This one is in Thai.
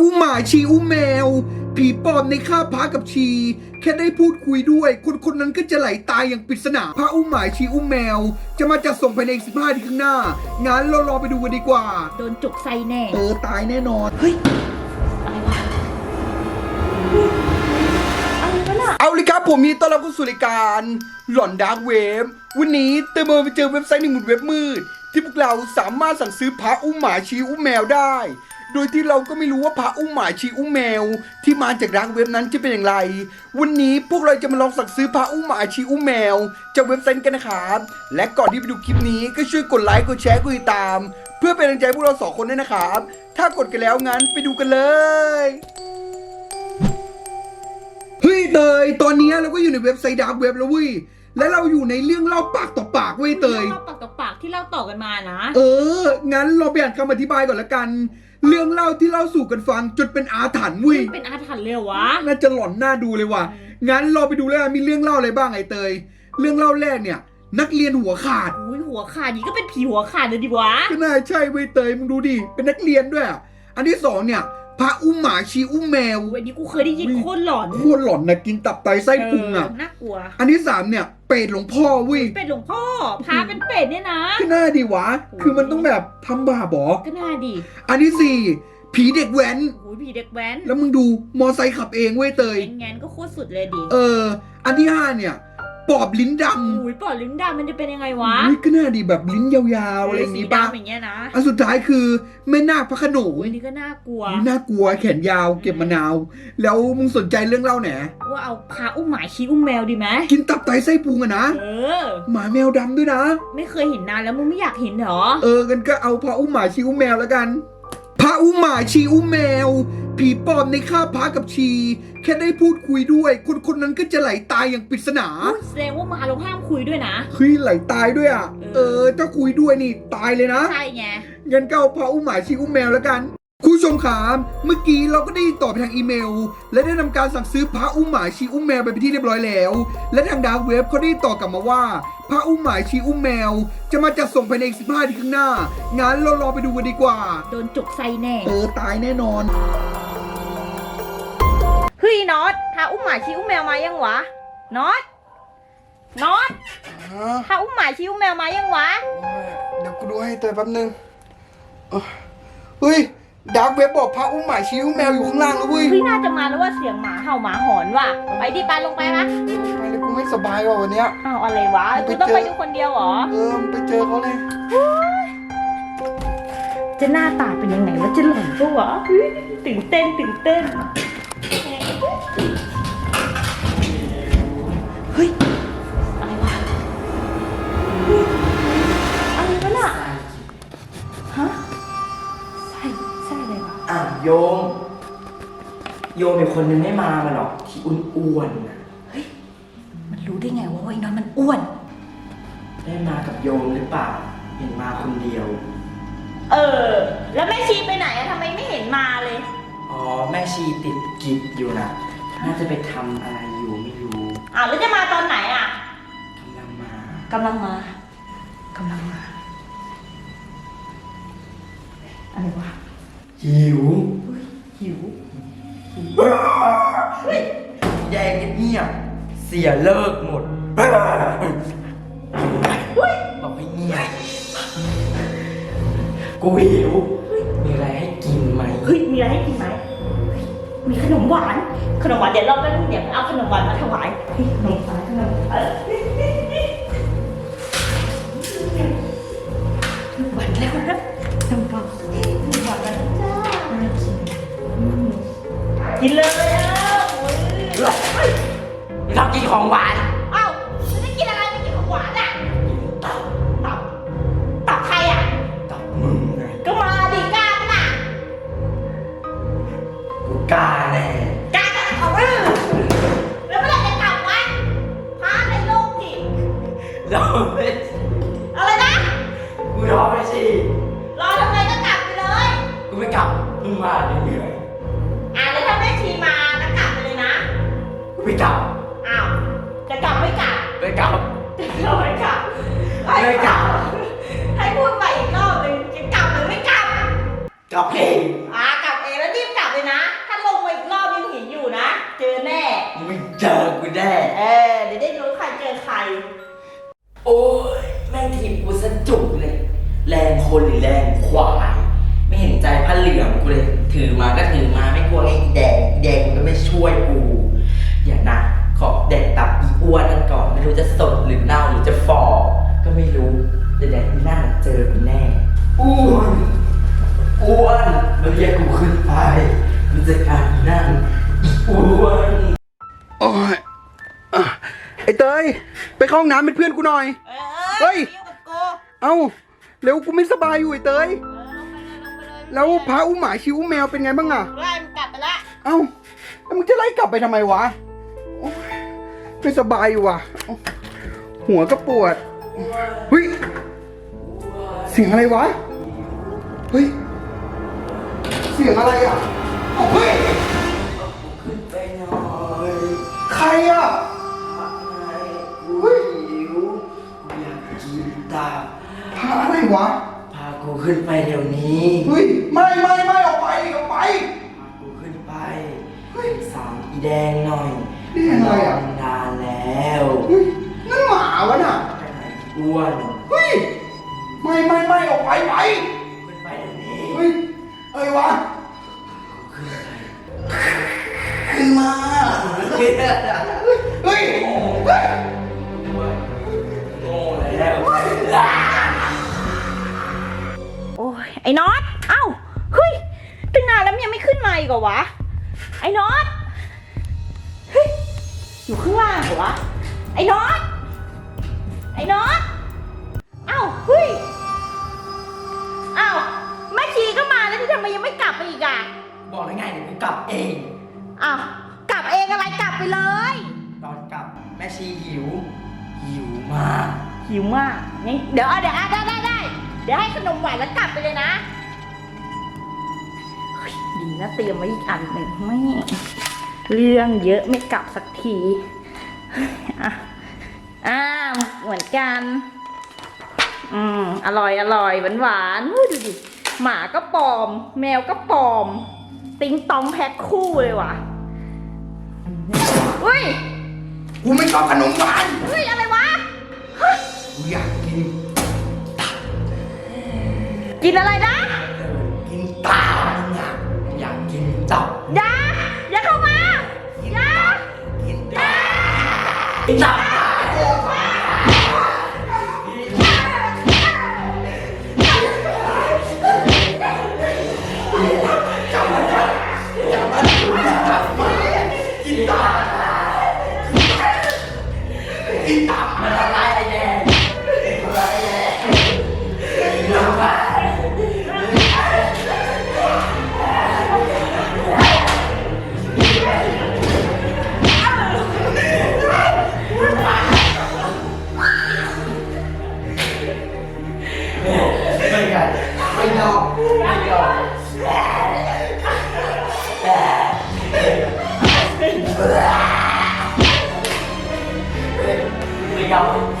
อุ้มหมาชีอุ้มแมว ผีปอบในคาบพระกับชี แค่ได้พูดคุยด้วย คนคนนั้นก็จะไหลตายอย่างปริศนาพระอุ้มหมาชีอุ้มแมว จะมาจัดส่งภายในอีก15ทีข้างหน้า งั้นเรารอไปดูกันดีกว่า โดนจุกไส้แน่ เออตายแน่นอน เฮ้ยอะไรวะอะไรวะน่ะเอาเลยครับผมมีต้อนรับเข้าสู่รายการหลอนดาร์กเว็บวันนี้เติมเบอร์ไปเจอเว็บไซต์หนึ่งหมุนเว็บมืด ที่พวกเราสามารถสั่งซื้อพระอุ้มหมาชีอุ้มแมวได้ โดยที่เราก็ไม่รู้ว่าพระอุ้มหมาชีอุ้มแมว ที่มาจากดาร์กเว็บนั้นจะเป็นอย่างไร วันนี้พวกเราจะมาลองสั่งซื้อพระอุ้มหมาชีอุ้มแมวจากเว็บไซต์กันนะครับและก่อนที่ไปดูคลิปนี้ก็ช่วยกดไลค์กดแชร์กดติดตาม เพื่อเป็นกำลังใจให้พวกเราสองคนด้วยนะครับ ถ้ากดกันแล้วงั้นไปดูกันเลยเฮ้ยเตยตอนนี้เราก็อยู่ในเว็บไซต์ดาร์กเว็บแล้วเว้ยและเราอยู่ในเรื่องเล่าปากต่อปากเว้ยเตย เล่าปากต่อปากที่เล่าต่อกันมานะ เออ งั้นเราไปอ่านคำอธิบายก่อนละกัน เรื่องเล่าที่เล่าสู่กันฟังจนเป็นอาถรรพ์เว้ยเป็นอาถรรพ์เลยเหรอวะ น่าจะหลอนหน้าดูเลยว่ะ งั้นเราไปดูแล้วกันมีเรื่องเล่าอะไรบ้างไอ้เตย เรื่องเล่าแรกเนี่ย นักเรียนหัวขาดอุ้ยหัวขาดนี่ก็เป็นผีหัวขาดเลยดิวะ ก็น่าใช่เว้ยเตยมึงดูดิ เป็นนักเรียนด้วยอะอันที่สองเนี่ยพระอุ้มหมาชีอุ้มแมวอุ้ยอันนี้กูเคยได้ยินโคตรหลอนโคตรหลอนนะกินตับไตไส้พุงอะเน่ากลัว อันที่สามเนี่ย เปรตหลวงพ่อเว้ยเป็นหลวงพ่อพาเป็นเป็ดเนี่ยนะก็น่าดีวะ คือมันต้องแบบทำบาปเหรอก็น่าดี อันที่สี่ผีเด็กแว้นโอ้ยผีเด็กแว้น แล้วมึงดูมอไซค์ขับเองเว้ยเตยแงนๆก็โคตรสุดเลยดิ เออ อันที่ห้าเนี่ย ปอบลิ้นดำอุ้ยปอดลิ้นดำมันจะเป็นยังไงวะอุ๊ยก็น่าดีแบบลิ้นยาวๆอะไรอย่างสีงี้ปะดำอย่างเงี้ยนะอันสุดท้ายคือแม่นาคพระโขนง อุ้ยนี่ก็น่ากลัวอุ๊ยน่ากลัวแขนยาวเก็บมะนาว แล้วมึงสนใจเรื่องเล่าไหนว่าเอาพาอุ้มหมาชี้อุ้มแมวดีไหมกินตับไตไส้พุงอะนะเออ หมาแมวดำด้วยนะ ไม่เคยเห็นนานแล้วมึงไม่อยากเห็นเหรอ เออกันก็เอาพระอุ้มหมาชีอุ้มแมวแล้วกัน พระอุ้มหมาชีอุ้มแมว ผีปอบในคาบพระกับชี แค่ได้พูดคุยด้วย คนคนนั้นก็จะไหลตายอย่างปริศนาอุ๊ยแสดงว่ามาเราห้ามคุยด้วยนะ เฮ้ยไหลตายด้วยอะ เอเอออถ้าคุยด้วยนี่ตายเลยนะ ใช่ไง งั้นก็เอาพระอุ้มหมาชีอุ้มแมวแล้วกัน คุณผู้ชมขามเมื่อกี้เราก็ได้ตอบไปทางอีเมล และได้ทำการสั่งซื้อพระอุ้มหมาชีอุ้มแมวไปเป็นที่เรียบร้อยแล้ว และทางดาร์กเว็บเขาได้ตอบกลับมาว่าพระอุ้มหมาชีอุ้มแมว จะมาจัดส่งภายในอีก15ทีข้างหน้างั้นเรารอไปดูกันดีกว่า โดนจุกไส้แน่ เออตายแน่นอนเฮ้ย น็อตพาอุ้มหมาชี้อุ้มแมวมายังวะน็อตน็อตพาอุ้มหมาชี้อุ้มแมวมายังวะเดี๋ยวกูดูให้เตยแป๊บนึงเออเฮ้ยดาร์กเว็บบอกพระอุ้มหมาชีอุ้มแมวอยู่ข้างล่างแล้วเว้ยเฮ้ยน่าจะมาแล้วว่าเสียงหมาเห่าหมาหอนว่ะไปดิไปลงไปมะไปเลยกูไม่สบายว่ะวันเนี้ย อ้าวอะไรวะไปกูต้องเจอไปดูคนเดียวเหรอเออไปเจอเขาเลย จะหน้าตาเป็นยังไงวะจะหล่อนปะวะเฮ้ยตื่นเต้นตื่นเต้น เฮ้ย อะไรวะเฮ้ยอะไรวะน่ะฮะใช่ใช่เลยวะอะโยม โยมอีกคนนึงไม่มามันหรอกที่อ้วนๆน่ะเฮ้ย มันรู้ได้ไงวะว่าไอ้นอนมันอ้วน ได้มากับโยมหรือเปล่าเห็นมาคนเดียว เออ แล้วแม่ชีไปไหนอะทำไมไม่เห็นมาเลย อ๋อแม่ชีติดกิจอยู่นะน่าจะไปทำอะไร อยู่ไม่รู้อ้าวแล้วจะมาตอนไหนอะกำลังมากำลังมากำลังมา อะไรวะ หิวหิว แยกเงียบๆเสียเลิกหมด บอกให้เงียบกูหิว มีอะไรให้กินไหม เฮ้ย มีอะไรให้กินไหมเฮ้ย มีขนมหวาน ขนมหวานเดี๋ยวเราไปเดี๋ยวเอาขนมหวานมาถวายเฮ้ยขนมหวานขนมเออขนมหวานแล้วนะขนมหวานขนมหวานแล้วจ้าน่ากินอืมกินเลย กูกล้าแน่กล้าจะเอาเออแล้วเมื่อไหร่จะกลับวะพาในโลกจิตเราไม่อะไรนะกูรอไม่สิรอทำไมก็กลับไปเลยกูไม่กลับมึงมาเหนื่อยอ่าแล้วถ้าแม่ชีมาก็กลับไปเลยนะๆกูไม่กลับอ้าวจะกลับไม่กลับไม่กลับจะไม่กลับไม่กลับให้พูดใหม่อีกรอบหนึงจะกลับหรือไม่กลับกลับเอง อ่ากลับเองแล้วรีบกลับเลยนะ เจอกูแน่เออเดี๋ยวได้รู้ใครเจอใคร โอ้ยแม่งถีบกูสะจุกเลย แรงคนหรือแรงควาย ไม่เห็นใจผ้าเหลืองกูเลย ถือมาก็ถือมาไม่กลัวไอ้แดงแดงมันก็ไม่ช่วยกูอย่านะ ขอเด็ดตับอีอ้วนนั่นก่อนไม่รู้จะสดหรือเน่าหรือจะฟอก็ไม่รู้แต่แดงที่นั่นเจอกูแน่อ้วนอ้วนมันเรียกกูขึ้นไปมันจะการนั่นอีอ้วน เตยไปเข้าห้องน้ำเป็นเพื่อนกูหน่อย เอเฮ้ยอยู่กับกูเอ้าเร็วกูไม่สบายอยู่ไอ้เตย เออลงไปเลยลงไปเลยแล้วพาอุ้มหมาชิวอุ้มแมวเป็นไงบ้างอะไล่มันกลับไปละเอ้าแล้วมึงจะไล่กลับไปทำไมวะโอ๊ยไม่สบายอยู่ว่ะโอ๊ยหัวก็ปวดเฮ้ยเสียงอะไรวะเฮ้ยเสียงอะไรอะเอ้าเฮ้ยขึ้นไปหน่อยใครอะ วะ พากูขึ้นไปเดี๋ยวนี้เฮ้ย ไม่ไม่ไม่ออกไปออกไป พากูขึ้นไปเฮ้ย สามอีแดงหน่อยแดงอะไรอะนนานแล้วเฮ้ยนั่นหมาวะน่ะอ้วน เฮ้ย ไม่ไม่ไม่ออกไปไปขึ้นไป มันยังไม่ขึ้นมาอีกเหรอวะ ไอ้น็อตเฮ้ยอยู่ข้างล่างเหรอวะ ไอ้น็อต ไอ้น็อต เอ้าเฮ้ย เอ้าแม่ชีก็มาแล้วที่ทำไมยังไม่กลับมาอีกอะ บอกได้ไงเดี๋ยวกูกลับเอง อ้าวกลับเองอะไรกลับไปเลย ตอนกลับแม่ชีหิว หิวมาก หิวมากงั้นเดี๋ยวเอาเดี๋ยวอะได้ได้ได้เดี๋ยวให้ขนมหวานแล้วกลับไปเลยนะเฮ้ย ดีนะเตรียมไว้อีกอันหนึ่งไม่เรื่องเยอะไม่กลับสักทีเฮ้ยอะอ่าเหมือนกัน อืมอร่อยอร่อยหวานหวานๆอุ้ยดูดิหมาก็ปลอม แมวก็ปลอม ติงตองแพ็คคู่เลยว่ะอุ้ยกูไม่ชอบขนมหวานอุ้ยอะไรวะกูอยากกิน กินอะไรนะ กินตับ ยอ